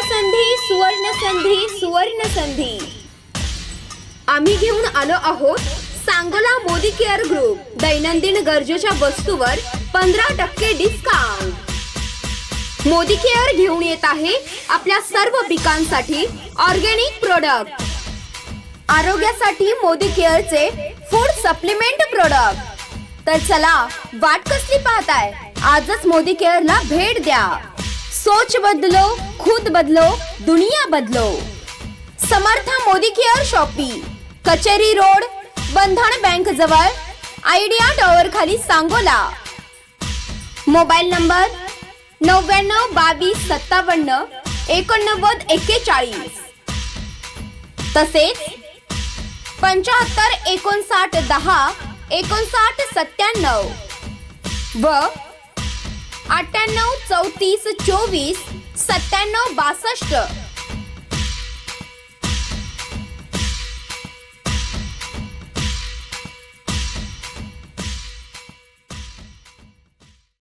सुवर्ण संधी सुवर्ण संधी सुवर्ण संधी. आम्ही घेऊन आलो आहोत सांगोला मोदी केअर ग्रुप. दैनंदिन गरजेच्या वस्तूवर पंधरा टक्के डिस्काउंट मोदी केअर घेऊन येत आहे आपल्या सर्व पिकांसाठी ऑर्गेनिक प्रोडक्ट आरोग्यासाठी मोदी केअरचे फूड सप्लिमेंट प्रोडक्ट तर चला वाट कसली पाहताय. आजच मोदी केअरला भेट द्या. सोच बदलो खुद बदलो दुनिया बदलो। Samarth Modicare shoppe Kacheri road Bandhan bank जवळ आयडिया टॉवर खाली सांगोला। मोबाईल नंबर नव्याण्णव बावीस सत्तावन्न एकोणनव्वद एक्केचाळीस। तसेच पंच्याहत्तर एकोणसाठ दहा एकोणसाठ सत्त्याण्णव व अठ्ठ्याण्णव चौतीस चोवीस सत्त्याण्णव बासष्ट.